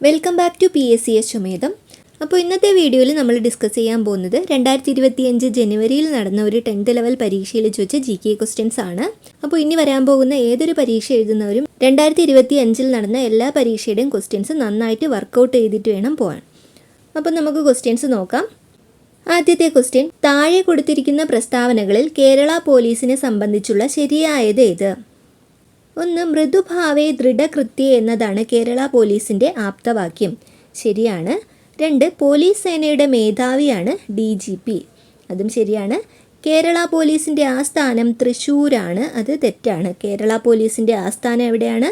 Welcome back to P S C S ചുമേതം അപ്പോൾ ഇന്നത്തെ വീഡിയോയിൽ നമ്മൾ ഡിസ്കസ് ചെയ്യാൻ പോകുന്നത് രണ്ടായിരത്തി ഇരുപത്തിയഞ്ച് ജനുവരിയിൽ നടന്ന ഒരു ടെൻത്ത് ലെവൽ പരീക്ഷയിൽ ചോദിച്ച ജി കെ ക്വസ്റ്റ്യൻസ് ആണ്. അപ്പോൾ ഇനി വരാൻ പോകുന്ന ഏതൊരു പരീക്ഷ എഴുതുന്നവരും രണ്ടായിരത്തി ഇരുപത്തി അഞ്ചിൽ നടന്ന എല്ലാ പരീക്ഷയുടെയും ക്വസ്റ്റ്യൻസ് നന്നായിട്ട് വർക്കൗട്ട് ചെയ്തിട്ട് വേണം പോകാൻ അപ്പോൾ നമുക്ക് ക്വസ്റ്റ്യൻസ് നോക്കാം. ആദ്യത്തെ ക്വസ്റ്റ്യൻ താഴെ കൊടുത്തിരിക്കുന്ന പ്രസ്താവനകളിൽ കേരള പോലീസിനെ സംബന്ധിച്ചുള്ള ശരിയായത് ഏത്? ഒന്ന് മൃദുഭാവേ ദൃഢകൃത്യ എന്നതാണ് കേരള പോലീസിന്റെ ആപ്തവാക്യം. ശരിയാണ്. രണ്ട് പോലീസ് സേനയുടെ മേധാവിയാണ് ഡി ജി പി. അതും ശരിയാണ്. കേരള പോലീസിന്റെ ആസ്ഥാനം തൃശ്ശൂരാണ് അത് തെറ്റാണ്. കേരള പോലീസിന്റെ ആസ്ഥാനം എവിടെയാണ്?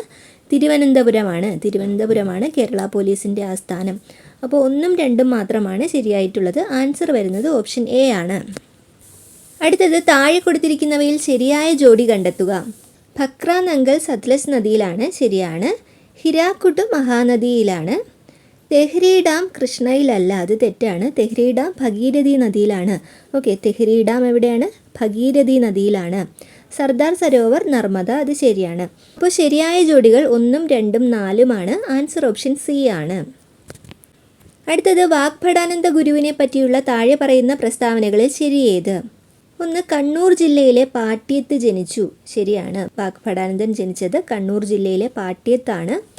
തിരുവനന്തപുരമാണ്. തിരുവനന്തപുരമാണ് കേരള പോലീസിന്റെ ആസ്ഥാനം. അപ്പോൾ ഒന്നും രണ്ടും മാത്രമാണ് ശരിയായിട്ടുള്ളത്. ആൻസർ വരുന്നത് ഓപ്ഷൻ എ ആണ്. അടുത്തത് താഴെ കൊടുത്തിരിക്കുന്നവയിൽ ശരിയായ ജോഡി കണ്ടെത്തുക. ഭക്ര നങ്കൽ സത്ലജ് നദിയിലാണ് ശരിയാണ്. ഹിരാക്കുട്ട് മഹാനദിയിലാണ്. തെഹ്രി ഡാം കൃഷ്ണയിലല്ല അത് തെറ്റാണ്. തെഹ്രി ഡാം ഭഗീരഥി നദിയിലാണ്. ഓക്കെ തെഹ്രി ഡാം എവിടെയാണ്? ഭഗീരഥി നദിയിലാണ്. സർദാർ സരോവർ നർമ്മദ അത് ശരിയാണ്. അപ്പോൾ ശരിയായ ജോഡികൾ ഒന്നും രണ്ടും നാലുമാണ്. ആൻസർ ഓപ്ഷൻ സി ആണ്. അടുത്തത് വാഗ്ഭടാനന്ദ ഗുരുവിനെ പറ്റിയുള്ള താഴെ പറയുന്ന പ്രസ്താവനകളിൽ ശരിയേത് ഒന്ന് കണ്ണൂർ ജില്ലയിലെ പാട്യത്ത് ജനിച്ചു. ശരിയാണ്. വാഗ്ഭടാനന്ദൻ ജനിച്ചത് കണ്ണൂർ ജില്ലയിലെ പാട്യത്താണ്.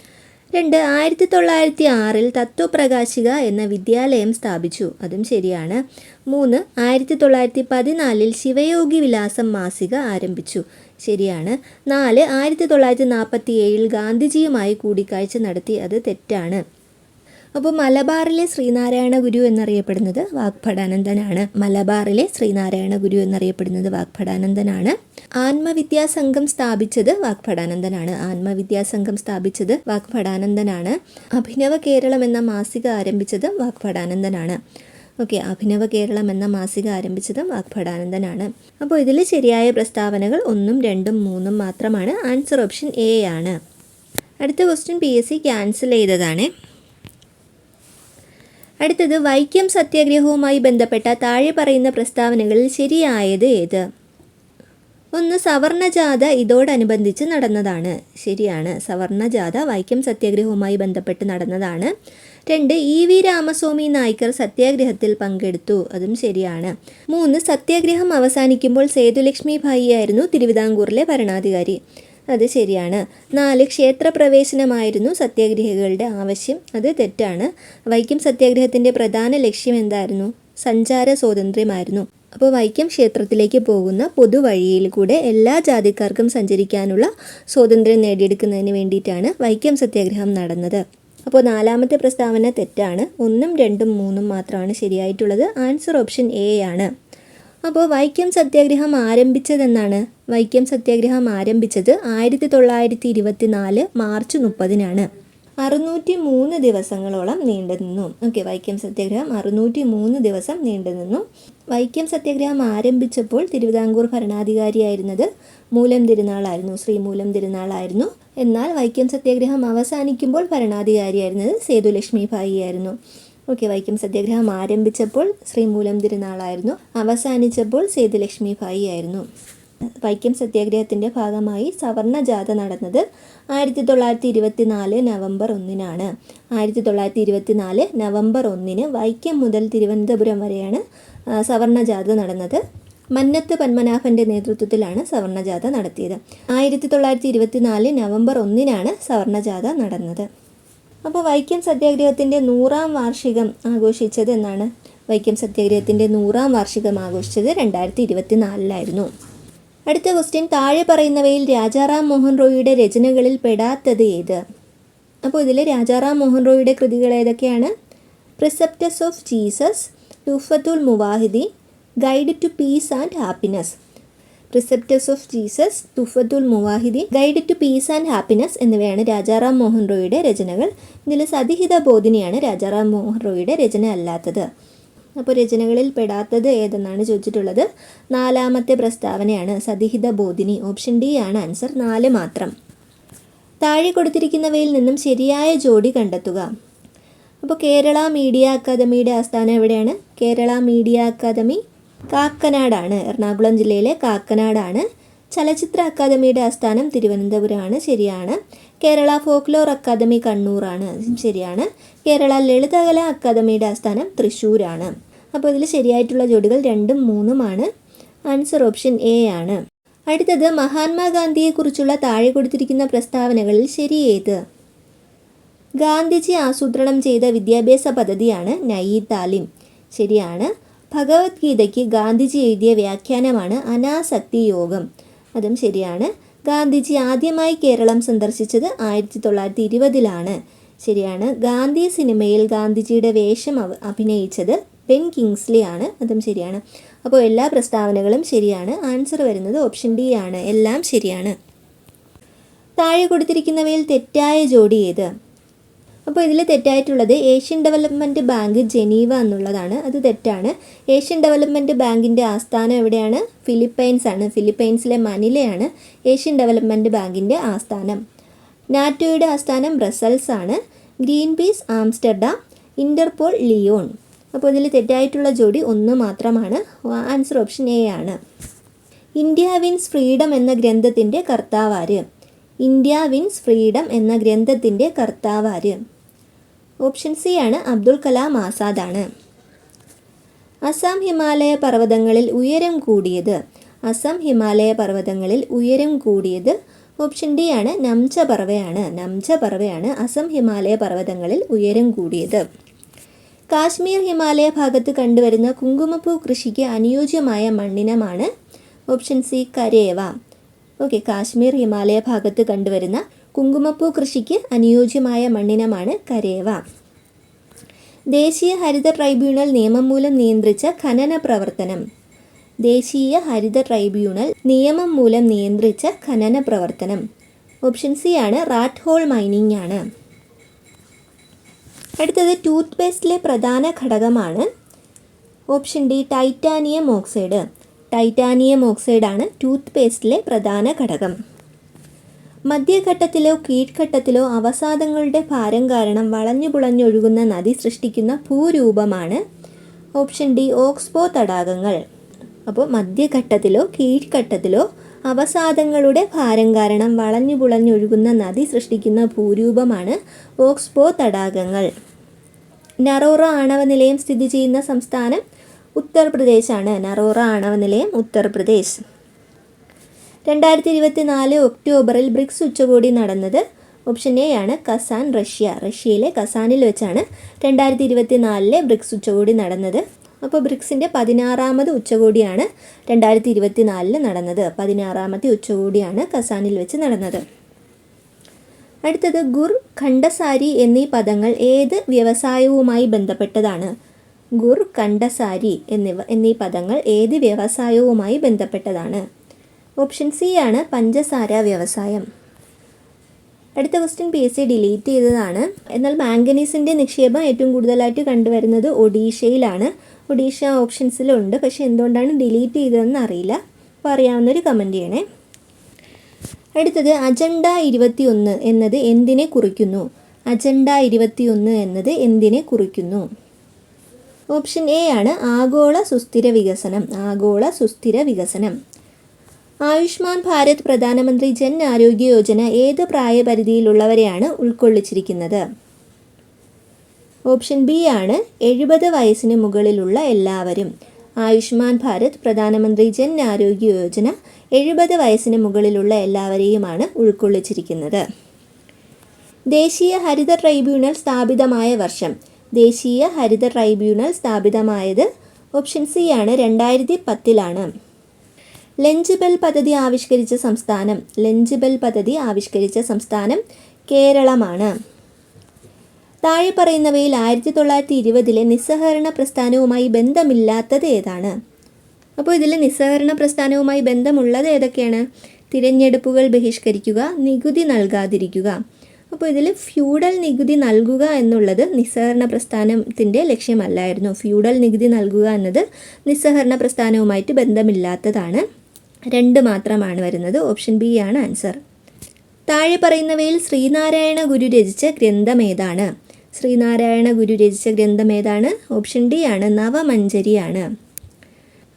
രണ്ട് ആയിരത്തി തൊള്ളായിരത്തി ആറിൽ തത്വപ്രകാശിക എന്ന വിദ്യാലയം സ്ഥാപിച്ചു. അതും ശരിയാണ്. മൂന്ന് ആയിരത്തി തൊള്ളായിരത്തി പതിനാലിൽ ശിവയോഗി വിലാസം മാസിക ആരംഭിച്ചു. ശരിയാണ്. നാല് ആയിരത്തി തൊള്ളായിരത്തി നാൽപ്പത്തി ഏഴിൽ ഗാന്ധിജിയുമായി കൂടിക്കാഴ്ച നടത്തി. അത് തെറ്റാണ്. അപ്പോൾ മലബാറിലെ ശ്രീനാരായണ ഗുരു എന്നറിയപ്പെടുന്നത് വാഗ്ഭടാനന്ദനാണ്. മലബാറിലെ ശ്രീനാരായണ ഗുരു എന്നറിയപ്പെടുന്നത് വാഗ്ഭടാനന്ദനാണ്. ആത്മവിദ്യാസംഘം സ്ഥാപിച്ചത് വാഗ്ഭടാനന്ദനാണ്. ആത്മവിദ്യാസംഘം സ്ഥാപിച്ചത് വാഗ്ഭടാനന്ദനാണ്. അഭിനവ കേരളം എന്ന മാസിക ആരംഭിച്ചത് വാഗ്ഭടാനന്ദനാണ്. ഓക്കെ അഭിനവ കേരളം എന്ന മാസിക ആരംഭിച്ചതും വാഗ്ഭടാനന്ദനാണ്. അപ്പോൾ ഇതിൽ ശരിയായ പ്രസ്താവനകൾ ഒന്നും രണ്ടും മൂന്നും മാത്രമാണ്. ആൻസർ ഓപ്ഷൻ എ ആണ്. അടുത്ത question P S C cancel ചെയ്തതാണ്. അടുത്തത് വൈക്കം സത്യാഗ്രഹവുമായി ബന്ധപ്പെട്ട താഴെ പറയുന്ന പ്രസ്താവനകളിൽ ശരിയായത് ഏത്? ഒന്ന് സവർണജാഥ ഇതോടനുബന്ധിച്ച് നടന്നതാണ്. ശരിയാണ്. സവർണജാഥ വൈക്കം സത്യാഗ്രഹവുമായി ബന്ധപ്പെട്ട് നടന്നതാണ്. രണ്ട് ഇ വി രാമസ്വാമി നായ്ക്കർ സത്യാഗ്രഹത്തിൽ പങ്കെടുത്തു. അതും ശരിയാണ്. മൂന്ന് സത്യാഗ്രഹം അവസാനിക്കുമ്പോൾ സേതുലക്ഷ്മി ഭായി ആയിരുന്നു തിരുവിതാംകൂറിലെ ഭരണാധികാരി. അത് ശരിയാണ്. നാല് ക്ഷേത്രപ്രവേശനമായിരുന്നു സത്യാഗ്രഹികളുടെ ആവശ്യം. അത് തെറ്റാണ്. വൈക്കം സത്യാഗ്രഹത്തിന്റെ പ്രധാന ലക്ഷ്യം എന്തായിരുന്നു? സഞ്ചാര സ്വാതന്ത്ര്യമായിരുന്നു. അപ്പോൾ വൈക്കം ക്ഷേത്രത്തിലേക്ക് പോകുന്ന പൊതുവഴിയിൽ കൂടെ എല്ലാ ജാതിക്കാർക്കും സഞ്ചരിക്കാനുള്ള സ്വാതന്ത്ര്യം നേടിയെടുക്കുന്നതിന് വേണ്ടിയിട്ടാണ് വൈക്കം സത്യാഗ്രഹം നടന്നത്. അപ്പോൾ നാലാമത്തെ പ്രസ്താവന തെറ്റാണ്. ഒന്നും രണ്ടും മൂന്നും മാത്രമാണ് ശരിയായിട്ടുള്ളത്. ആൻസർ ഓപ്ഷൻ എ ആണ്. അപ്പോൾ വൈക്കം സത്യാഗ്രഹം ആരംഭിച്ചതെന്നാണ്? വൈക്കം സത്യാഗ്രഹം ആരംഭിച്ചത് ആയിരത്തി തൊള്ളായിരത്തി ഇരുപത്തി നാല് മാർച്ച് മുപ്പതിനാണ്. അറുന്നൂറ്റി മൂന്ന് ദിവസങ്ങളോളം നീണ്ടു നിന്നു ഓക്കെ വൈക്കം സത്യാഗ്രഹം അറുന്നൂറ്റി മൂന്ന് ദിവസം നീണ്ടു നിന്നു വൈക്കം സത്യാഗ്രഹം ആരംഭിച്ചപ്പോൾ തിരുവിതാംകൂർ ഭരണാധികാരിയായിരുന്നത് മൂലം തിരുനാളായിരുന്നു ശ്രീ മൂലം തിരുനാളായിരുന്നു. എന്നാൽ വൈക്കം സത്യാഗ്രഹം അവസാനിക്കുമ്പോൾ ഭരണാധികാരിയായിരുന്നത് സേതുലക്ഷ്മി ഭായി ആയിരുന്നു ഓക്കെ വൈക്കം സത്യാഗ്രഹം ആരംഭിച്ചപ്പോൾ ശ്രീമൂലം തിരുനാളായിരുന്നു. അവസാനിച്ചപ്പോൾ സേതുലക്ഷ്മി ഭായി ആയിരുന്നു. വൈക്കം സത്യാഗ്രഹത്തിന്റെ ഭാഗമായി സവർണ ജാഥ നടന്നത് ആയിരത്തി തൊള്ളായിരത്തി ഇരുപത്തി നാല് നവംബർ ഒന്നിനാണ്. ആയിരത്തി തൊള്ളായിരത്തി ഇരുപത്തി നാല് നവംബർ ഒന്നിന് വൈക്കം മുതൽ തിരുവനന്തപുരം വരെയാണ് സവർണ ജാഥ നടന്നത്. മന്നത്ത് പത്മനാഭന്റെ നേതൃത്വത്തിലാണ് സവർണ ജാഥ നടത്തിയത്. ആയിരത്തി തൊള്ളായിരത്തി ഇരുപത്തി നാല് നവംബർ ഒന്നിനാണ് സവർണ ജാഥ നടന്നത്. അപ്പോൾ വൈക്കം സത്യാഗ്രഹത്തിന്റെ നൂറാം വാർഷികം ആഘോഷിച്ചത് എന്നാണ് വൈക്കം സത്യാഗ്രഹത്തിന്റെ നൂറാം വാർഷികം ആഘോഷിച്ചത് രണ്ടായിരത്തി ഇരുപത്തി നാലിലായിരുന്നു അടുത്ത ക്വസ്റ്റ്യൻ താഴെ പറയുന്നവയിൽ രാജാറാം മോഹൻ റോയിയുടെ രചനകളിൽ പെടാത്തത് ഏത്? അപ്പോൾ ഇതിൽ രാജാറാം മോഹൻ റോയിയുടെ കൃതികൾ ഏതൊക്കെയാണ്? Precepts of Jesus ലുഫത്തുൽ Muwahidi guide to peace and happiness precepts of Jesus Tuhfatul Muwahidi guide to peace and happiness എന്നിവയാണ് രാജാറാം മോഹൻ റോയിയുടെ രചനകൾ. ഇതിൽ സതിഹിത ബോധിനിയാണ് രാജാറാം മോഹൻ റോയിയുടെ രചന അല്ലാത്തത്. അപ്പോൾ രചനകളിൽ പെടാത്തത് ഏതെന്നാണ് ചോദിച്ചിട്ടുള്ളത്? നാലാമത്തെ പ്രസ്താവനയാണ് സതിഹിത ബോധിനി. ഓപ്ഷൻ ഡി ആണ് ആൻസർ നാല് മാത്രം. താഴെ കൊടുത്തിരിക്കുന്നവയിൽ നിന്നും ശരിയായ ജോഡി കണ്ടെത്തുക. അപ്പോൾ കേരള മീഡിയ അക്കാദമിയുടെ ആസ്ഥാനം എവിടെയാണ്? കേരള മീഡിയ അക്കാദമി കാക്കനാടാണ്. എറണാകുളം ജില്ലയിലെ കാക്കനാടാണ്. ചലച്ചിത്ര അക്കാദമിയുടെ ആസ്ഥാനം തിരുവനന്തപുരമാണ്. ശരിയാണ്. കേരള ഫോക്ലോർ അക്കാദമി കണ്ണൂറാണ് ശരിയാണ്. കേരള ലളിതകലാ അക്കാദമിയുടെ ആസ്ഥാനം തൃശ്ശൂരാണ്. അപ്പോൾ ഇതിൽ ശരിയായിട്ടുള്ള ജോഡികൾ രണ്ടും മൂന്നുമാണ്. ആൻസർ ഓപ്ഷൻ എ ആണ്. അടുത്തത് മഹാത്മാഗാന്ധിയെക്കുറിച്ചുള്ള താഴെ കൊടുത്തിരിക്കുന്ന പ്രസ്താവനകളിൽ ശരി ഏത്? ഗാന്ധിജി ആസൂത്രണം ചെയ്ത വിദ്യാഭ്യാസ പദ്ധതിയാണ് നയി താലിം ശരിയാണ്. ഭഗവത്ഗീതയ്ക്ക് ഗാന്ധിജി എഴുതിയ വ്യാഖ്യാനമാണ് അനാസക്തി യോഗം. അതും ശരിയാണ്. ഗാന്ധിജി ആദ്യമായി കേരളം സന്ദർശിച്ചത് ആയിരത്തി തൊള്ളായിരത്തി ഇരുപതിലാണ് ശരിയാണ്. ഗാന്ധി സിനിമയിൽ ഗാന്ധിജിയുടെ വേഷം അഭിനയിച്ചത് ബെൻ കിങ്സ്ലി ആണ്. അതും ശരിയാണ്. അപ്പോൾ എല്ലാ പ്രസ്താവനകളും ശരിയാണ്. ആൻസർ വരുന്നത് ഓപ്ഷൻ ഡി ആണ്. എല്ലാം ശരിയാണ്. താഴെ കൊടുത്തിരിക്കുന്നവയിൽ തെറ്റായ ജോഡി ഏത്? അപ്പോൾ ഇതിൽ തെറ്റായിട്ടുള്ളത് ഏഷ്യൻ ഡെവലപ്മെന്റ് ബാങ്ക് ജനീവ എന്നുള്ളതാണ്. അത് തെറ്റാണ്. ഏഷ്യൻ ഡെവലപ്മെന്റ് ബാങ്കിന്റെ ആസ്ഥാനം എവിടെയാണ്? ഫിലിപ്പൈൻസ് ആണ്. ഫിലിപ്പൈൻസിലെ മനിലയാണ് ഏഷ്യൻ ഡെവലപ്മെന്റ് ബാങ്കിന്റെ ആസ്ഥാനം. നാറ്റോയുടെ ആസ്ഥാനം ബ്രസൽസ് ആണ്. Greenpeace Amsterdam Interpol Lyon. അപ്പോൾ ഇതിൽ തെറ്റായിട്ടുള്ള ജോഡി ഒന്ന് മാത്രമാണ്. ആൻസർ ഓപ്ഷൻ എ ആണ്. ഇന്ത്യ വിൻസ് ഫ്രീഡം എന്ന ഗ്രന്ഥത്തിന്റെ കർത്താവാര് ഇന്ത്യ വിൻസ് ഫ്രീഡം എന്ന ഗ്രന്ഥത്തിന്റെ കർത്താവാര് ഓപ്ഷൻ സി ആണ് അബ്ദുൽ കലാം ആസാദാണ് അസം ഹിമാലയ പർവതങ്ങളിൽ ഉയരം കൂടിയത്. അസം ഹിമാലയ പർവതങ്ങളിൽ ഉയരം കൂടിയത് ഓപ്ഷൻ ഡി ആണ് നംച പർവയാണ് നംച പർവയാണ് അസം ഹിമാലയ പർവതങ്ങളിൽ ഉയരം കൂടിയത്. കാശ്മീർ ഹിമാലയ ഭാഗത്ത് കണ്ടുവരുന്ന കുങ്കുമപ്പൂ കൃഷിക്ക് അനുയോജ്യമായ മണ്ണിനമാണ് option C Karewa. Okay Kashmir Himalaya ഭാഗത്ത് കണ്ടുവരുന്ന കുങ്കുമപ്പൂ കൃഷിക്ക് അനുയോജ്യമായ മണ്ണിനമാണ് കരേവ. ദേശീയ ഹരിത ട്രൈബ്യൂണൽ നിയമം മൂലം നിയന്ത്രിച്ച ഖനന പ്രവർത്തനം. ദേശീയ ഹരിത ട്രൈബ്യൂണൽ നിയമം മൂലം നിയന്ത്രിച്ച ഖനന പ്രവർത്തനം. ഓപ്ഷൻ സി ആണ് റാറ്റ് ഹോൾ മൈനിങ് ആണ്. അടുത്തത് ടൂത്ത് പേസ്റ്റിലെ പ്രധാന ഘടകമാണ് option D titanium oxide. Titanium ഓക്സൈഡാണ് tooth പേസ്റ്റിലെ പ്രധാന ഘടകം. മധ്യഘട്ടത്തിലോ കീഴ്ഘട്ടത്തിലോ അവസാദങ്ങളുടെ ഭാരം കാരണം വളഞ്ഞു പുളഞ്ഞൊഴുകുന്ന നദി സൃഷ്ടിക്കുന്ന ഭൂരൂപമാണ് ഓപ്ഷൻ ഡി ഓക്സ്ബോ തടാകങ്ങൾ. അപ്പോൾ മധ്യഘട്ടത്തിലോ കീഴ്ഘട്ടത്തിലോ അവസാദങ്ങളുടെ ഭാരം കാരണം വളഞ്ഞു പുളഞ്ഞൊഴുകുന്ന നദി സൃഷ്ടിക്കുന്ന ഭൂരൂപമാണ് ഓക്സ്ബോ തടാകങ്ങൾ. നറോറ ആണവ നിലയം സ്ഥിതി ചെയ്യുന്ന സംസ്ഥാനം ഉത്തർപ്രദേശാണ്. നറോറ ആണവ നിലയം ഉത്തർപ്രദേശ്. രണ്ടായിരത്തി ഇരുപത്തി നാല് ഒക്ടോബറിൽ ബ്രിക്സ് ഉച്ചകോടി നടന്നത് ഓപ്ഷൻ എ ആണ് കസാൻ റഷ്യ. റഷ്യയിലെ കസാനിൽ വെച്ചാണ് രണ്ടായിരത്തി ഇരുപത്തി നാലിലെ ബ്രിക്സ് ഉച്ചകോടി നടന്നത്. അപ്പോൾ ബ്രിക്സിന്റെ പതിനാറാമത് ഉച്ചകോടിയാണ് രണ്ടായിരത്തി ഇരുപത്തി നാലിൽ നടന്നത്. പതിനാറാമത്തെ ഉച്ചകോടിയാണ് കസാനിൽ വെച്ച് നടന്നത്. അടുത്തത് ഗുർ ഖണ്ഡസാരി എന്നീ പദങ്ങൾ ഏത് വ്യവസായവുമായി ബന്ധപ്പെട്ടതാണ്? ഗുർ ഖണ്ഡസാരി എന്നിവ എന്നീ പദങ്ങൾ ഏത് വ്യവസായവുമായി ബന്ധപ്പെട്ടതാണ്? ഓപ്ഷൻ സി ആണ് പഞ്ചസാര വ്യവസായം. അടുത്ത question P S C delete ചെയ്തതാണ്. എന്നാൽ മാംഗനീസിന്റെ നിക്ഷേപം ഏറ്റവും കൂടുതലായിട്ട് കണ്ടുവരുന്നത് ഒഡീഷയിലാണ്. ഒഡീഷ ഓപ്ഷൻസിലുണ്ട്. പക്ഷേ എന്തുകൊണ്ടാണ് ഡിലീറ്റ് ചെയ്തതെന്ന് അറിയില്ല. അപ്പോൾ അറിയാവുന്നൊരു കമന്റ് ചെയ്യണേ. അടുത്തത് അജണ്ട ഇരുപത്തിയൊന്ന് എന്നത് എന്തിനെ കുറിക്കുന്നു? അജണ്ട ഇരുപത്തിയൊന്ന് എന്നത് എന്തിനെ കുറിക്കുന്നു? ഓപ്ഷൻ എ ആണ് ആഗോള സുസ്ഥിര വികസനം. ആഗോള സുസ്ഥിര വികസനം. ആയുഷ്മാൻ ഭാരത് പ്രധാനമന്ത്രി ജൻ ആരോഗ്യ യോജന ഏത് പ്രായപരിധിയിലുള്ളവരെയാണ് ഉൾക്കൊള്ളിച്ചിരിക്കുന്നത്? ഓപ്ഷൻ ബി ആണ് എഴുപത് വയസ്സിന് മുകളിലുള്ള എല്ലാവരും. ആയുഷ്മാൻ ഭാരത് പ്രധാനമന്ത്രി ജൻ ആരോഗ്യ യോജന എഴുപത് വയസ്സിന് മുകളിലുള്ള എല്ലാവരെയുമാണ് ഉൾക്കൊള്ളിച്ചിരിക്കുന്നത്. ദേശീയ ഹരിത ട്രൈബ്യൂണൽ സ്ഥാപിതമായ വർഷം. ദേശീയ ഹരിത ട്രൈബ്യൂണൽ സ്ഥാപിതമായത് ഓപ്ഷൻ സി ആണ്. രണ്ടായിരത്തി പത്തിലാണ്. ലഞ്ച് ബെൽ പദ്ധതി ആവിഷ്കരിച്ച സംസ്ഥാനം. ലഞ്ച് ബെൽ പദ്ധതി ആവിഷ്കരിച്ച സംസ്ഥാനം കേരളമാണ്. താഴെ പറയുന്നവയിൽ ആയിരത്തി തൊള്ളായിരത്തി ഇരുപതിലെ നിസ്സഹകരണ പ്രസ്ഥാനവുമായി ബന്ധമില്ലാത്തത് ഏതാണ്? അപ്പോൾ ഇതിൽ നിസ്സഹകരണ പ്രസ്ഥാനവുമായി ബന്ധമുള്ളത് ഏതൊക്കെയാണ്? തിരഞ്ഞെടുപ്പുകൾ ബഹിഷ്കരിക്കുക നികുതി നൽകാതിരിക്കുക. അപ്പോൾ ഇതിൽ ഫ്യൂഡൽ നികുതി നൽകുക എന്നുള്ളത് നിസ്സഹരണ പ്രസ്ഥാനത്തിന്റെ ലക്ഷ്യമല്ലായിരുന്നു. ഫ്യൂഡൽ നികുതി നൽകുക എന്നത് നിസ്സഹരണ പ്രസ്ഥാനവുമായിട്ട് ബന്ധമില്ലാത്തതാണ്. രണ്ട് മാത്രമാണ് വരുന്നത്. ഓപ്ഷൻ ബി ആണ് ആൻസർ. താഴെ പറയുന്നവയിൽ ശ്രീനാരായണ ഗുരു രചിച്ച ഗ്രന്ഥം ഏതാണ്? ശ്രീനാരായണ ഗുരു രചിച്ച ഗ്രന്ഥം ഏതാണ്? ഓപ്ഷൻ ഡി ആണ് നവമഞ്ചരിയാണ്.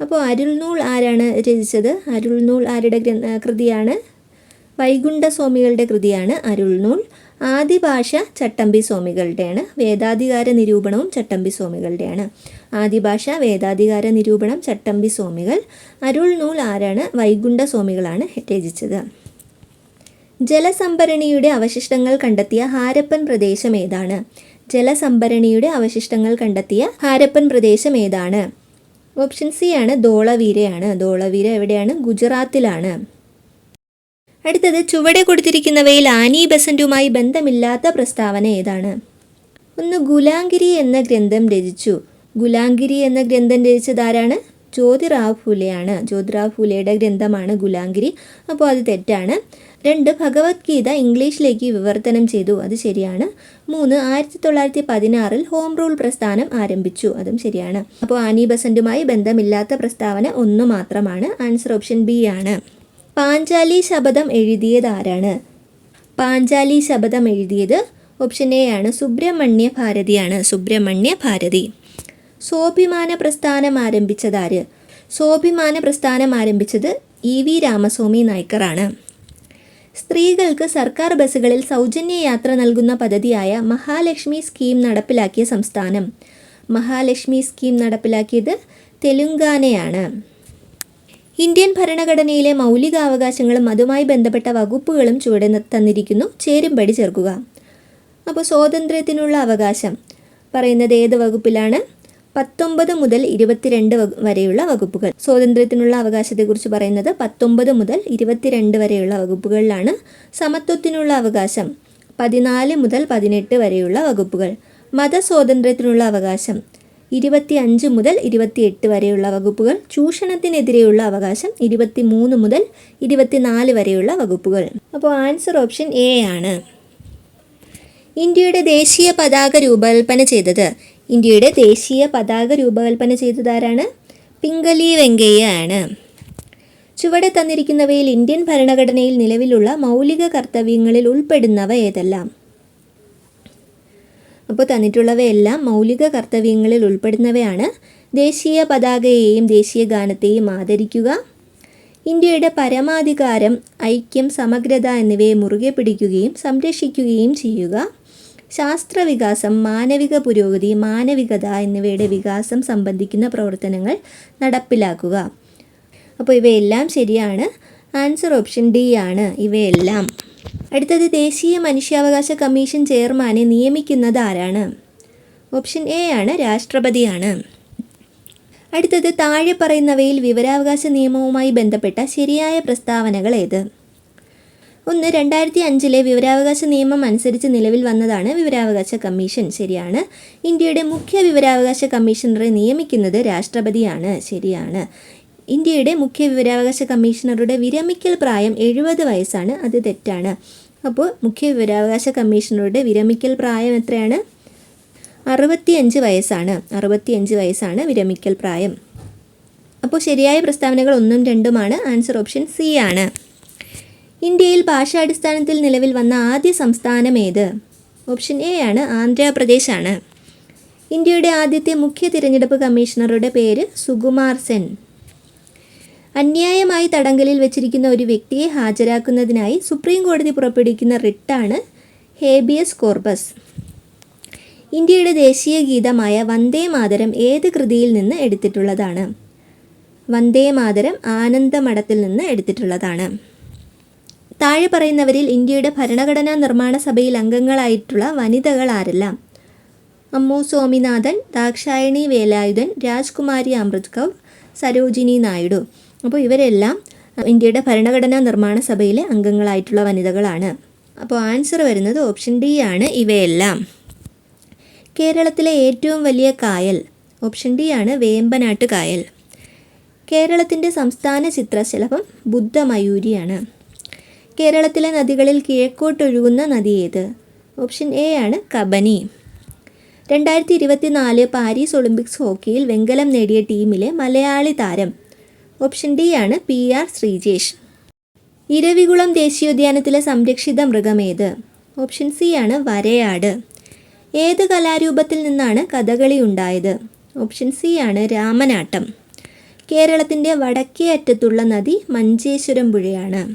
അപ്പോൾ അരുൾനൂൾ ആരാണ് രചിച്ചത്? അരുൾനൂൾ ആരുടെ കൃതിയാണ്? വൈകുണ്ഠ സ്വാമികളുടെ കൃതിയാണ് അരുൾനൂൾ ആദിഭാഷ ചട്ടമ്പി സ്വാമികളുടെയാണ്. വേദാധികാര നിരൂപണവും ചട്ടമ്പി സ്വാമികളുടെയാണ്. ആദിഭാഷ വേദാധികാര നിരൂപണം ചട്ടമ്പി സ്വാമികൾ. അരുൾ നൂൽ ആരാണ്? വൈകുണ്ഠ സ്വാമികളാണ് രചിച്ചത്. ജലസംഭരണിയുടെ അവശിഷ്ടങ്ങൾ കണ്ടെത്തിയ ഹാരപ്പൻ പ്രദേശം ഏതാണ്? ജലസംഭരണിയുടെ അവശിഷ്ടങ്ങൾ കണ്ടെത്തിയ ഹാരപ്പൻ പ്രദേശം ഏതാണ്? ഓപ്ഷൻ സി ആണ് ധോളവീരയാണ് ധോളവീര എവിടെയാണ്? ഗുജറാത്തിലാണ്. അടുത്തത് ചുവടെ കൊടുത്തിരിക്കുന്നവയിൽ ആനി ബസന്റുമായി ബന്ധമില്ലാത്ത പ്രസ്താവന ഏതാണ്? ഒന്ന് ഗുലാംഗിരി എന്ന ഗ്രന്ഥം രചിച്ചു. ഗുലാംഗിരി എന്ന ഗ്രന്ഥം രചിച്ചത് ആരാണ്? ജ്യോതിറാവ് ഫുലെയാണ്. ജ്യോതിറാവ് ഫുലെയുടെ ഗ്രന്ഥമാണ് ഗുലാംഗിരി. അപ്പോൾ അത് തെറ്റാണ്. രണ്ട് ഭഗവത്ഗീത ഇംഗ്ലീഷിലേക്ക് വിവർത്തനം ചെയ്തു. അത് ശരിയാണ്. മൂന്ന് ആയിരത്തി തൊള്ളായിരത്തി പതിനാറിൽ ഹോം റൂൾ പ്രസ്ഥാനം ആരംഭിച്ചു. അതും ശരിയാണ്. അപ്പോൾ ആനി ബസന്റുമായി ബന്ധമില്ലാത്ത പ്രസ്താവന ഒന്ന് മാത്രമാണ്. ആൻസർ ഓപ്ഷൻ ബി ആണ്. പാഞ്ചാലി ശബദം എഴുതിയത് ആരാണ്? പാഞ്ചാലി ശബദം എഴുതിയത് ഓപ്ഷൻ എ ആണ്. സുബ്രഹ്മണ്യ ഭാരതിയാണ്. സുബ്രഹ്മണ്യ ഭാരതി. സ്വാഭിമാന പ്രസ്ഥാനം ആരംഭിച്ചത് ആര്? സ്വാഭിമാന പ്രസ്ഥാനം ആരംഭിച്ചത് ഇ വി രാമസ്വാമി നായ്ക്കറാണ്. സ്ത്രീകൾക്ക് സർക്കാർ ബസ്സുകളിൽ സൗജന്യ യാത്ര നൽകുന്ന പദ്ധതിയായ മഹാലക്ഷ്മി സ്കീം നടപ്പിലാക്കിയ സംസ്ഥാനം. മഹാലക്ഷ്മി സ്കീം നടപ്പിലാക്കിയത് തെലുങ്കാനയാണ്. ഇന്ത്യൻ ഭരണഘടനയിലെ മൗലികാവകാശങ്ങളും അതുമായി ബന്ധപ്പെട്ട വകുപ്പുകളും ചുവടെ തന്നിരിക്കുന്നു. ചേരുംപടി ചേർക്കുക. അപ്പോൾ സ്വാതന്ത്ര്യത്തിനുള്ള അവകാശം പറയുന്നത് ഏത് വകുപ്പിലാണ്? പത്തൊമ്പത് മുതൽ ഇരുപത്തിരണ്ട് വരെയുള്ള വകുപ്പുകൾ. സ്വാതന്ത്ര്യത്തിനുള്ള അവകാശത്തെക്കുറിച്ച് പറയുന്നത് പത്തൊമ്പത് മുതൽ ഇരുപത്തിരണ്ട് വരെയുള്ള വകുപ്പുകളിലാണ്. സമത്വത്തിനുള്ള അവകാശം പതിനാല് മുതൽ പതിനെട്ട് വരെയുള്ള വകുപ്പുകൾ. മതസ്വാതന്ത്ര്യത്തിനുള്ള അവകാശം ഇരുപത്തി അഞ്ച് മുതൽ ഇരുപത്തിയെട്ട് വരെയുള്ള വകുപ്പുകൾ ചൂഷണത്തിനെതിരെയുള്ള അവകാശം ഇരുപത്തി മൂന്ന് മുതൽ ഇരുപത്തിനാല് വരെയുള്ള വകുപ്പുകൾ. അപ്പോൾ ആൻസർ ഓപ്ഷൻ എ ആണ്. ഇന്ത്യയുടെ ദേശീയ പതാക രൂപകൽപ്പന ചെയ്തത്. ഇന്ത്യയുടെ ദേശീയ പതാക രൂപകൽപ്പന ചെയ്തത് ആരാണ്? പിംഗലി വെങ്കയ്യ ആണ്. ചുവടെ തന്നിരിക്കുന്നവയിൽ ഇന്ത്യൻ ഭരണഘടനയിൽ നിലവിലുള്ള മൗലിക കർത്തവ്യങ്ങളിൽ ഉൾപ്പെടുന്നവ ഏതെല്ലാം? അപ്പോൾ തന്നിട്ടുള്ളവയെല്ലാം മൗലിക കർത്തവ്യങ്ങളിൽ ഉൾപ്പെടുന്നവയാണ്. ദേശീയ പതാകയെയും ദേശീയ ഗാനത്തെയും ആദരിക്കുക. ഇന്ത്യയുടെ പരമാധികാരം ഐക്യം സമഗ്രത എന്നിവയെ മുറുകെ പിടിക്കുകയും സംരക്ഷിക്കുകയും ചെയ്യുക. ശാസ്ത്രവികാസം മാനവിക പുരോഗതി മാനവികത എന്നിവയുടെ വികാസം സംബന്ധിക്കുന്ന പ്രവർത്തനങ്ങൾ നടപ്പിലാക്കുക. അപ്പോൾ ഇവയെല്ലാം ശരിയാണ്. ആൻസർ ഓപ്ഷൻ ഡി ആണ് ഇവയെല്ലാം. അടുത്തത് ദേശീയ മനുഷ്യാവകാശ കമ്മീഷൻ ചെയർമാനെ നിയമിക്കുന്നത് ആരാണ്? ഓപ്ഷൻ എ ആണ് രാഷ്ട്രപതിയാണ്. അടുത്തത് താഴെ പറയുന്നവയിൽ വിവരാവകാശ നിയമവുമായി ബന്ധപ്പെട്ട ശരിയായ പ്രസ്താവനകൾ ഏത്? ഒന്ന് രണ്ടായിരത്തി അഞ്ചിലെ വിവരാവകാശ നിയമം അനുസരിച്ച് നിലവിൽ വന്നതാണ് വിവരാവകാശ കമ്മീഷൻ. ശരിയാണ്. ഇന്ത്യയുടെ മുഖ്യ വിവരാവകാശ കമ്മീഷണറെ നിയമിക്കുന്നത് രാഷ്ട്രപതിയാണ്. ശരിയാണ്. ഇന്ത്യയുടെ മുഖ്യ വിവരാവകാശ കമ്മീഷണറുടെ വിരമിക്കൽ പ്രായം എഴുപത് വയസ്സാണ്. അത് തെറ്റാണ്. അപ്പോൾ മുഖ്യ വിവരാവകാശ കമ്മീഷണറുടെ വിരമിക്കൽ പ്രായം എത്രയാണ്? അറുപത്തിയഞ്ച് വയസ്സാണ്. അറുപത്തിയഞ്ച് വയസ്സാണ് വിരമിക്കൽ പ്രായം. അപ്പോൾ ശരിയായ പ്രസ്താവനകൾ ഒന്നും രണ്ടുമാണ്. ആൻസർ ഓപ്ഷൻ സി ആണ്. ഇന്ത്യയിൽ ഭാഷാടിസ്ഥാനത്തിൽ നിലവിൽ വന്ന ആദ്യ സംസ്ഥാനം ഏത്? ഓപ്ഷൻ എ ആണ്. ആന്ധ്രാപ്രദേശാണ്. ഇന്ത്യയുടെ ആദ്യത്തെ മുഖ്യ തിരഞ്ഞെടുപ്പ് കമ്മീഷണറുടെ പേര് സുകുമാർ സെൻ. അന്യായമായി തടങ്കലിൽ വെച്ചിരിക്കുന്ന ഒരു വ്യക്തിയെ ഹാജരാക്കുന്നതിനായി സുപ്രീം കോടതി പുറപ്പെടുവിക്കുന്ന റിട്ടാണ് ഹേബിയസ് കോർബസ്. ഇന്ത്യയുടെ ദേശീയ ഗീതമായ വന്ദേ മാതരം ഏത് കൃതിയിൽ നിന്ന് എടുത്തിട്ടുള്ളതാണ്? വന്ദേ മാതരം ആനന്ദമഠത്തിൽ നിന്ന് എടുത്തിട്ടുള്ളതാണ്. താഴെ പറയുന്നവരിൽ ഇന്ത്യയുടെ ഭരണഘടനാ നിർമ്മാണ സഭയിൽ അംഗങ്ങളായിട്ടുള്ള വനിതകൾ ആരെല്ലാം? അമ്മു സ്വാമിനാഥൻ ദാക്ഷായണി വേലായുധൻ രാജ്കുമാരി അമൃത് കൗർ സരോജിനി നായിഡു. അപ്പോൾ ഇവരെല്ലാം ഇന്ത്യയുടെ ഭരണഘടനാ നിർമ്മാണ സഭയിലെ അംഗങ്ങളായിട്ടുള്ള വനിതകളാണ്. അപ്പോൾ ആൻസർ വരുന്നത് ഓപ്ഷൻ ഡി ആണ് ഇവയെല്ലാം. കേരളത്തിലെ ഏറ്റവും വലിയ കായൽ ഓപ്ഷൻ ഡി ആണ് വേമ്പനാട്ട് കായൽ. കേരളത്തിന്റെ സംസ്ഥാന ചിത്രശലഭം ബുദ്ധമയൂരിയാണ്. കേരളത്തിലെ നദികളിൽ കിഴക്കോട്ടൊഴുകുന്ന നദി ഏത്? ഓപ്ഷൻ എ ആണ് കബനി. രണ്ടായിരത്തി ഇരുപത്തിനാല് പാരീസ് ഒളിമ്പിക്സ് ഹോക്കിയിൽ വെങ്കലം നേടിയ ടീമിലെ മലയാളി താരം ഓപ്ഷൻ ഡി ആണ് പി ആർ ശ്രീജേഷ്. ഇരവികുളം ദേശീയോദ്യാനത്തിലെ സംരക്ഷിത മൃഗമേത് ഓപ്ഷൻ സി ആണ് വരയാട്. ഏത് കലാരൂപത്തിൽ നിന്നാണ് കഥകളി ഉണ്ടായത്? ഓപ്ഷൻ സി ആണ് രാമനാട്ടം. കേരളത്തിന്റെ വടക്കേ അറ്റത്തുള്ള നദി മഞ്ചേശ്വരം പുഴയാണ്.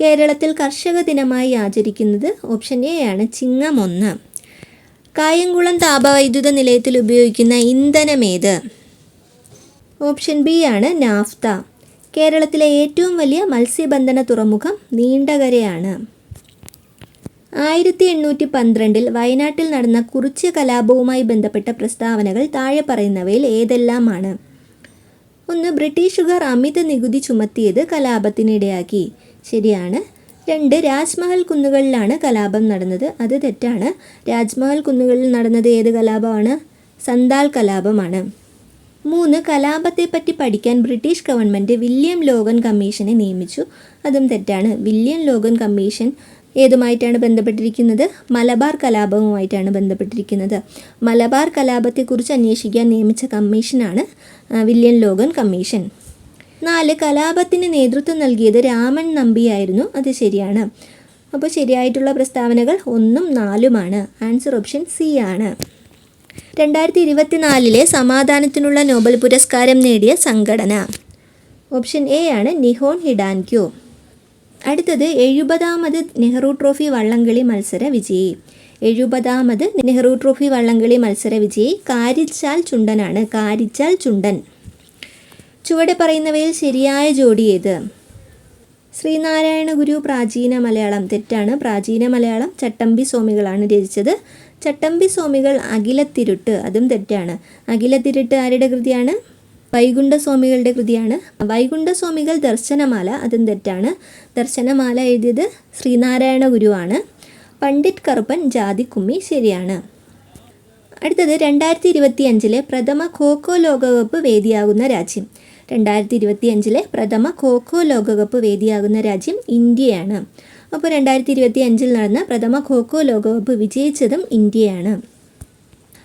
കേരളത്തിൽ കർഷക ദിനമായി ആചരിക്കുന്നത് ഓപ്ഷൻ എ ആണ് ചിങ്ങമൊന്ന് കായംകുളം താപവൈദ്യുത നിലയത്തിൽ ഉപയോഗിക്കുന്ന ഇന്ധനമേത് ഓപ്ഷൻ ബി ആണ് നാഫ്ത. കേരളത്തിലെ ഏറ്റവും വലിയ മത്സ്യബന്ധന തുറമുഖം നീണ്ടകരയാണ്. ആയിരത്തി എണ്ണൂറ്റി പന്ത്രണ്ടിൽ വയനാട്ടിൽ നടന്ന കുറിച്യ കലാപവുമായി ബന്ധപ്പെട്ട പ്രസ്താവനകൾ താഴെ പറയുന്നവയിൽ ഏതെല്ലാമാണ്? ഒന്ന് ബ്രിട്ടീഷുകാർ അമിത നികുതി ചുമത്തിയത് കലാപത്തിനിടയാക്കി. ശരിയാണ്. രണ്ട് രാജ്മഹൽ കുന്നുകളിലാണ് കലാപം നടന്നത്. അത് തെറ്റാണ്. രാജ്മഹൽ കുന്നുകളിൽ നടന്നത് ഏത് കലാപമാണ്? സന്താൽ കലാപമാണ്. മൂന്ന് കലാപത്തെപ്പറ്റി പഠിക്കാൻ ബ്രിട്ടീഷ് ഗവൺമെന്റ് വില്യം ലോഗൻ കമ്മീഷനെ നിയമിച്ചു. അതും തെറ്റാണ്. വില്യം ലോഗൻ കമ്മീഷൻ ഏതുമായിട്ടാണ് ബന്ധപ്പെട്ടിരിക്കുന്നത്? മലബാർ കലാപവുമായിട്ടാണ് ബന്ധപ്പെട്ടിരിക്കുന്നത്. മലബാർ കലാപത്തെക്കുറിച്ച് അന്വേഷിക്കാൻ നിയമിച്ച കമ്മീഷനാണ് വില്യം ലോഗൻ കമ്മീഷൻ. നാല് കലാപത്തിന് നേതൃത്വം നൽകിയത് രാമൻ നമ്പിയായിരുന്നു. അത് ശരിയാണ്. അപ്പോൾ ശരിയായിട്ടുള്ള പ്രസ്താവനകൾ ഒന്നും നാലുമാണ്. ആൻസർ ഓപ്ഷൻ സി ആണ്. രണ്ടായിരത്തി ഇരുപത്തിനാലിലെ സമാധാനത്തിനുള്ള നോബൽ പുരസ്കാരം നേടിയ സംഘടന. ഓപ്ഷൻ എ ആണ് നിഹോൺ ഹിഡാൻക്യോ. അടുത്തത് എഴുപതാമത് നെഹ്റു ട്രോഫി വള്ളംകളി മത്സര വിജയി. എഴുപതാമത് നെഹ്റു ട്രോഫി വള്ളംകളി മത്സര വിജയി കാരിച്ചാൽ ചുണ്ടനാണ് കാരിച്ചാൽ ചുണ്ടൻ. ചുവടെ പറയുന്നവയിൽ ശരിയായ ജോഡി ഏത്? ശ്രീനാരായണ ഗുരു പ്രാചീന മലയാളം തെറ്റാണ്. പ്രാചീന മലയാളം ചട്ടമ്പി സ്വാമികളാണ് രചിച്ചത്. ചട്ടമ്പി സ്വാമികൾ അഖിലത്തിരുട്ട് അതും തെറ്റാണ്. അഖിലത്തിരുട്ട് ആരുടെ കൃതിയാണ്? വൈകുണ്ഠസ്വാമികളുടെ കൃതിയാണ്. വൈകുണ്ഠസ്വാമികൾ ദർശനമാല അതും തെറ്റാണ്. ദർശനമാല എഴുതിയത് ശ്രീനാരായണ ഗുരുവാണ്. പണ്ഡിറ്റ് കറുപ്പൻ ജാതിക്കുമ്മി ശരിയാണ്. അടുത്തത് രണ്ടായിരത്തി ഇരുപത്തി അഞ്ചിലെ പ്രഥമ ഖോഖോ ലോകകപ്പ് വേദിയാകുന്ന രാജ്യം. രണ്ടായിരത്തി ഇരുപത്തി അഞ്ചിലെ പ്രഥമ ഖോഖോ ലോകകപ്പ് വേദിയാകുന്ന രാജ്യം ഇന്ത്യയാണ്. അപ്പോൾ രണ്ടായിരത്തി ഇരുപത്തി അഞ്ചിൽ നടന്ന പ്രഥമ ഖോഖോ ലോകകപ്പ് വിജയിച്ചതും ഇന്ത്യയാണ്.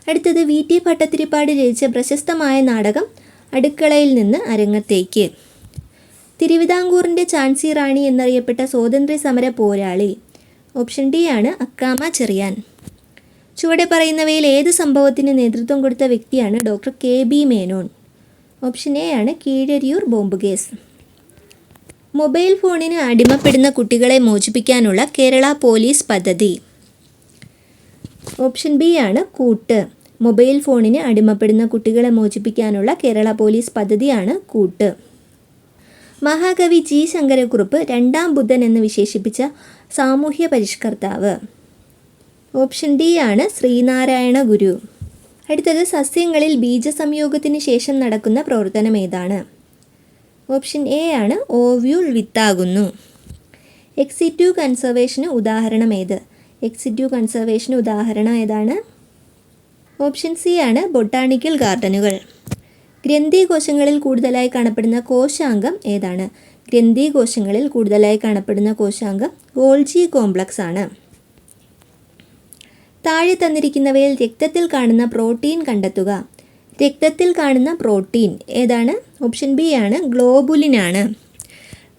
അടുത്തത് വി ടി ഭട്ടത്തിരിപ്പാട് രചിച്ച പ്രശസ്തമായ നാടകം അടുക്കളയിൽ നിന്ന് അരങ്ങത്തേക്ക്. തിരുവിതാംകൂറിന്റെ ചാൻസി റാണി എന്നറിയപ്പെട്ട സ്വാതന്ത്ര്യ സമര പോരാളി. ഓപ്ഷൻ ഡി ആണ് അക്കാമ ചെറിയാൻ. ചുവടെ പറയുന്നവയിൽ ഏത് സംഭവത്തിന് നേതൃത്വം കൊടുത്ത വ്യക്തിയാണ് doctor K B Menon. Option A ആണ് കീഴരിയൂർ ബോംബ് കേസ്. മൊബൈൽ ഫോണിന് അടിമപ്പെടുന്ന കുട്ടികളെ മോചിപ്പിക്കാനുള്ള കേരള പോലീസ് പദ്ധതി. ഓപ്ഷൻ ബി ആണ് കൂട്ട്. മൊബൈൽ ഫോണിന് അടിമപ്പെടുന്ന കുട്ടികളെ മോചിപ്പിക്കാനുള്ള കേരള പോലീസ് പദ്ധതിയാണ് കൂട്ട്. മഹാകവി ജി ശങ്കരക്കുറുപ്പ് രണ്ടാം ബുദ്ധൻ എന്ന് വിശേഷിപ്പിച്ച സാമൂഹ്യ പരിഷ്കർത്താവ്. ഓപ്ഷൻ ഡി ആണ് ശ്രീനാരായണ ഗുരു. അടുത്തത് സസ്യങ്ങളിൽ ബീജസംയോഗത്തിന് ശേഷം നടക്കുന്ന പ്രവർത്തനം ഏതാണ്? ഓപ്ഷൻ എ ആണ് ഓവ്യൂൾ വിത്താകുന്നു. എക്സിറ്റീവ് കൺസർവേഷന് ഉദാഹരണം ഏത്? എക്സിറ്റീവ് കൺസർവേഷന് ഉദാഹരണം ഏതാണ്? ഓപ്ഷൻ സി ആണ് ബൊട്ടാണിക്കൽ ഗാർഡനുകൾ. ഗ്രന്ഥി കോശങ്ങളിൽ കൂടുതലായി കാണപ്പെടുന്ന കോശാംഗം ഏതാണ്? ഗ്രന്ഥി കോശങ്ങളിൽ കൂടുതലായി കാണപ്പെടുന്ന കോശാംഗം ഗോൾജി കോംപ്ലക്സ് ആണ്. താഴെ തന്നിരിക്കുന്നവയിൽ രക്തത്തിൽ കാണുന്ന പ്രോട്ടീൻ കണ്ടെത്തുക. രക്തത്തിൽ കാണുന്ന പ്രോട്ടീൻ ഏതാണ്? ഓപ്ഷൻ ബി ആണ് ഗ്ലോബുലിനാണ്.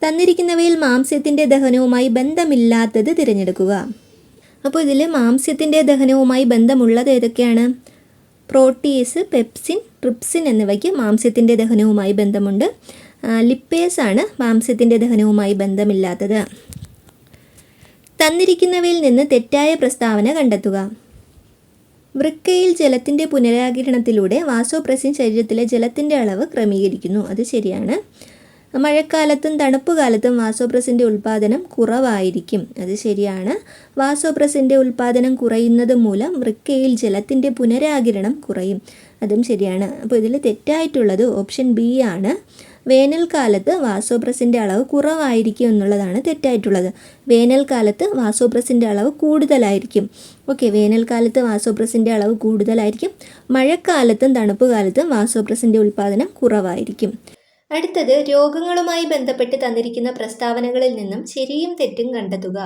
തന്നിരിക്കുന്നവയിൽ മാംസ്യത്തിന്റെ ദഹനവുമായി ബന്ധമില്ലാത്തത് തിരഞ്ഞെടുക്കുക. അപ്പോൾ ഇതിൽ മാംസ്യത്തിന്റെ ദഹനവുമായി ബന്ധമുള്ളത് ഏതൊക്കെയാണ്? പ്രോട്ടീസ് പെപ്സിൻ ട്രിപ്സിൻ എന്നിവയ്ക്ക് മാംസ്യത്തിന്റെ ദഹനവുമായി ബന്ധമുണ്ട്. ലിപ്പേസ് ആണ് മാംസ്യത്തിന്റെ ദഹനവുമായി ബന്ധമില്ലാത്തത്. തന്നിരിക്കുന്നവയിൽ നിന്ന് തെറ്റായ പ്രസ്താവന കണ്ടെത്തുക. വൃക്കയിൽ ജലത്തിന്റെ പുനരാകിരണത്തിലൂടെ വാസോപ്രസിൻ ശരീരത്തിലെ ജലത്തിന്റെ അളവ് ക്രമീകരിക്കുന്നു. അത് ശരിയാണ്. മഴക്കാലത്തും തണുപ്പ് കാലത്തും വാസോപ്രസിന്റെ ഉൽപ്പാദനം കുറവായിരിക്കും. അത് ശരിയാണ്. വാസോപ്രസിന്റെ ഉൽപ്പാദനം കുറയുന്നത് മൂലം വൃക്കയിൽ ജലത്തിന്റെ പുനരാകിരണം കുറയും. അതും ശരിയാണ്. അപ്പോൾ ഇതിൽ തെറ്റായിട്ടുള്ളത് ഓപ്ഷൻ ബി ആണ്. വേനൽക്കാലത്ത് വാസോപ്രസിന്റെ അളവ് കുറവായിരിക്കും എന്നുള്ളതാണ് തെറ്റായിട്ടുള്ളത്. വേനൽക്കാലത്ത് വാസോപ്രസിന്റെ അളവ് കൂടുതലായിരിക്കും. ഓക്കെ വേനൽക്കാലത്ത് വാസോപ്രസിന്റെ അളവ് കൂടുതലായിരിക്കും. മഴക്കാലത്തും തണുപ്പ് കാലത്തും വാസോപ്രസിന്റെ ഉൽപ്പാദനം കുറവായിരിക്കും. അടുത്തത് രോഗങ്ങളുമായി ബന്ധപ്പെട്ട് തന്നിരിക്കുന്ന പ്രസ്താവനകളിൽ നിന്നും ശരിയും തെറ്റും കണ്ടെത്തുക.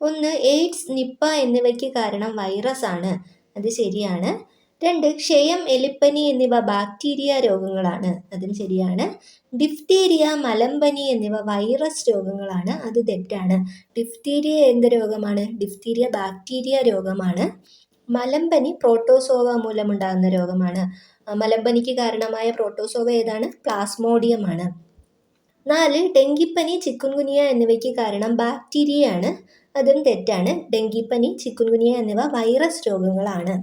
ഒന്ന് എയ്ഡ്സ് നിപ്പ എന്നിവയ്ക്ക് കാരണം വൈറസ് ആണ് അത് ശരിയാണ്. രണ്ട് ക്ഷയം എലിപ്പനി എന്നിവ ബാക്ടീരിയ രോഗങ്ങളാണ്. അതും ശരിയാണ്. ഡിഫ്തീരിയ മലമ്പനി എന്നിവ വൈറസ് രോഗങ്ങളാണ്. അത് തെറ്റാണ്. ഡിഫ്തീരിയ എന്ത് രോഗമാണ്? ഡിഫ്തീരിയ ബാക്ടീരിയ രോഗമാണ്. മലമ്പനി പ്രോട്ടോസോവ മൂലമുണ്ടാകുന്ന രോഗമാണ്. മലമ്പനിക്ക് കാരണമായ പ്രോട്ടോസോവ ഏതാണ്? പ്ലാസ്മോഡിയം ആണ്. നാല് ഡെങ്കിപ്പനി ചിക്കുൻകുനിയ എന്നിവയ്ക്ക് കാരണം ബാക്ടീരിയയാണ്. അതും തെറ്റാണ്. ഡെങ്കിപ്പനി ചിക്കുൻകുനിയ എന്നിവ വൈറസ് രോഗങ്ങളാണ്.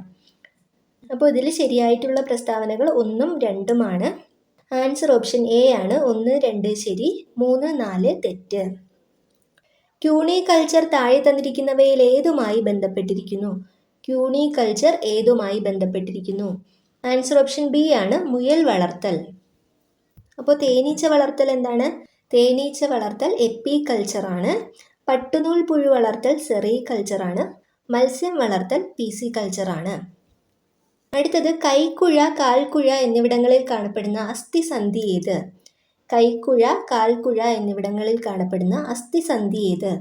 അപ്പോൾ ഇതിൽ ശരിയായിട്ടുള്ള പ്രസ്താവനകൾ ഒന്നും രണ്ടുമാണ്. ആൻസർ ഓപ്ഷൻ എ ആണ്. ഒന്ന് രണ്ട് ശരി. മൂന്ന് നാല് തെറ്റ്. ക്യൂണി കൾച്ചർ താഴെ തന്നിരിക്കുന്നവയിൽ ഏതുമായി ബന്ധപ്പെട്ടിരിക്കുന്നു? ക്യൂണി കൾച്ചർ ഏതുമായി ബന്ധപ്പെട്ടിരിക്കുന്നു? ആൻസർ ഓപ്ഷൻ ബി ആണ്. മുയൽ വളർത്തൽ. അപ്പോൾ തേനീച്ച വളർത്തൽ എന്താണ്? തേനീച്ച വളർത്തൽ എപ്പി കൾച്ചറാണ് പട്ടുനൂൽ പുഴു വളർത്തൽ സെറി കൾച്ചറാണ് മത്സ്യം വളർത്തൽ പി സി കൾച്ചറാണ് അടുത്തത് കൈക്കുഴ കാൽക്കുഴ എന്നിവിടങ്ങളിൽ കാണപ്പെടുന്ന അസ്ഥിസന്ധി ഏത്? കൈക്കുഴ കാൽക്കുഴ എന്നിവിടങ്ങളിൽ കാണപ്പെടുന്ന അസ്ഥിസന്ധി ഏത്?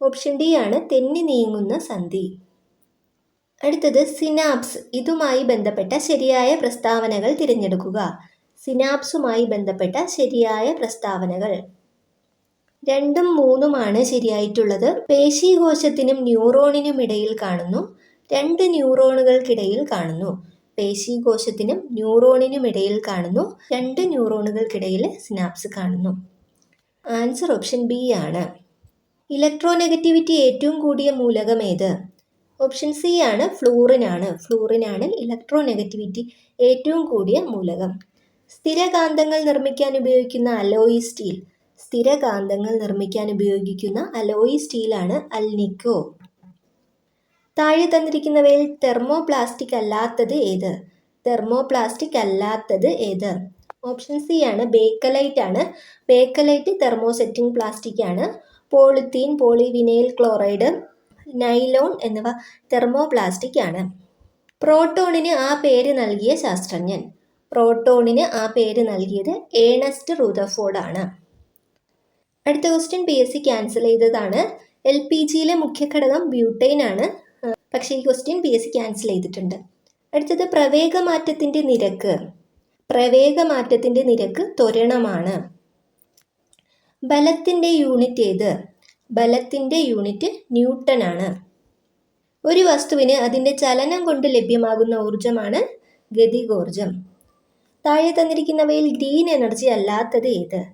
ഓപ്ഷൻ ഡി ആണ് തെന്നി നീങ്ങുന്ന സന്ധി. അടുത്തത് സിനാപ്സ് ഇതുമായി ബന്ധപ്പെട്ട ശരിയായ പ്രസ്താവനകൾ തിരഞ്ഞെടുക്കുക. സിനാപ്സുമായി ബന്ധപ്പെട്ട ശരിയായ പ്രസ്താവനകൾ. രണ്ടും മൂന്നുമാണ് ശരിയായിട്ടുള്ളത്. പേശീകോശത്തിനും ന്യൂറോണിനും ഇടയിൽ കാണുന്നു. രണ്ട് ന്യൂറോണുകൾക്കിടയിൽ കാണുന്നു. പേശീകോശത്തിനും ന്യൂറോണിനും ഇടയിൽ കാണുന്നു. രണ്ട് ന്യൂറോണുകൾക്കിടയിൽ സിനാപ്സ് കാണുന്നു. ആൻസർ ഓപ്ഷൻ ബി ആണ്. ഇലക്ട്രോനെഗറ്റിവിറ്റി ഏറ്റവും കൂടിയ മൂലകം ഏത്? ഓപ്ഷൻ സി ആണ് ഫ്ലൂറിൻ ആണ് ഫ്ലൂറിനാണ്. ഫ്ലൂറിനാണ് ഇലക്ട്രോനെഗറ്റിവിറ്റി ഏറ്റവും കൂടിയ മൂലകം. സ്ഥിരകാന്തങ്ങൾ നിർമ്മിക്കാൻ ഉപയോഗിക്കുന്ന അലോയി സ്റ്റീൽ. സ്ഥിരകാന്തങ്ങൾ നിർമ്മിക്കാൻ ഉപയോഗിക്കുന്ന അലോയി സ്റ്റീലാണ് അൽനിക്കോ. താഴെ തന്നിരിക്കുന്നവയിൽ തെർമോപ്ലാസ്റ്റിക് അല്ലാത്തത് ഏത്? തെർമോപ്ലാസ്റ്റിക് അല്ലാത്തത് ഏത്? ഓപ്ഷൻ സി ആണ് ബേക്കലൈറ്റ് ആണ്. ബേക്കലൈറ്റ് തെർമോസെറ്റിംഗ് പ്ലാസ്റ്റിക് ആണ്. പോളിത്തീൻ പോളിവിനൈൽ ക്ലോറൈഡ് നൈലോൺ എന്നിവ തെർമോപ്ലാസ്റ്റിക് ആണ്. പ്രോട്ടോണിന് ആ പേര് നൽകിയ ശാസ്ത്രജ്ഞൻ. പ്രോട്ടോണിന് ആ പേര് നൽകിയത് ഏണസ്റ്റ് റൂതഫോർഡ് ആണ്. അടുത്ത question P S C cancel ചെയ്തതാണ്. എൽ പി ജിയിലെ മുഖ്യ ഘടകം ബ്യൂട്ടൈൻ ആണ്. പക്ഷേ ഈ question P S C cancel ചെയ്തിട്ടുണ്ട്. അടുത്തത് പ്രവേഗമാറ്റത്തിന്റെ നിരക്ക്. പ്രവേഗമാറ്റത്തിന്റെ നിരക്ക് ത്വരണമാണ്. ബലത്തിന്റെ യൂണിറ്റ് ഏത്? ബലത്തിന്റെ യൂണിറ്റ് ന്യൂട്ടൺ ആണ്. ഒരു വസ്തുവിന് അതിന്റെ ചലനം കൊണ്ട് ലഭ്യമാകുന്ന ഊർജമാണ് ഗതികോർജം താഴെ തന്നിരിക്കുന്നവയിൽ ഗ്രീൻ എനർജി അല്ലാത്തത് ഏത്?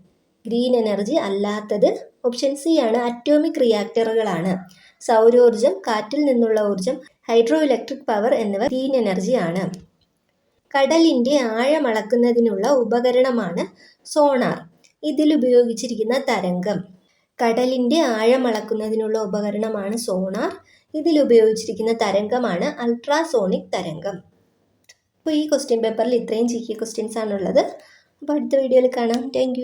ഗ്രീൻ എനർജി അല്ലാത്തത് ഓപ്ഷൻ സി ആണ്. അറ്റോമിക് റിയാക്ടറുകളാണ്. സൗരോർജം കാറ്റിൽ നിന്നുള്ള ഊർജം ഹൈഡ്രോ ഇലക്ട്രിക് പവർ എന്നിവ ഗ്രീൻ ആണ്. കടലിന്റെ ആഴം അളക്കുന്നതിനുള്ള ഉപകരണമാണ് സോണാർ. ഇതിൽ ഉപയോഗിച്ചിരിക്കുന്ന തരംഗം. കടലിന്റെ ആഴം അളക്കുന്നതിനുള്ള ഉപകരണമാണ് സോണാർ. ഇതിൽ ഉപയോഗിച്ചിരിക്കുന്ന തരംഗമാണ് അൾട്രാസോണിക് തരംഗം. അപ്പോൾ ഈ ക്വസ്റ്റ്യൻ പേപ്പറിൽ ഇത്രയും കെ ക്വസ്റ്റ്യൻസ് ആണുള്ളത്. അപ്പോൾ അടുത്ത വീഡിയോയിൽ കാണാം. താങ്ക്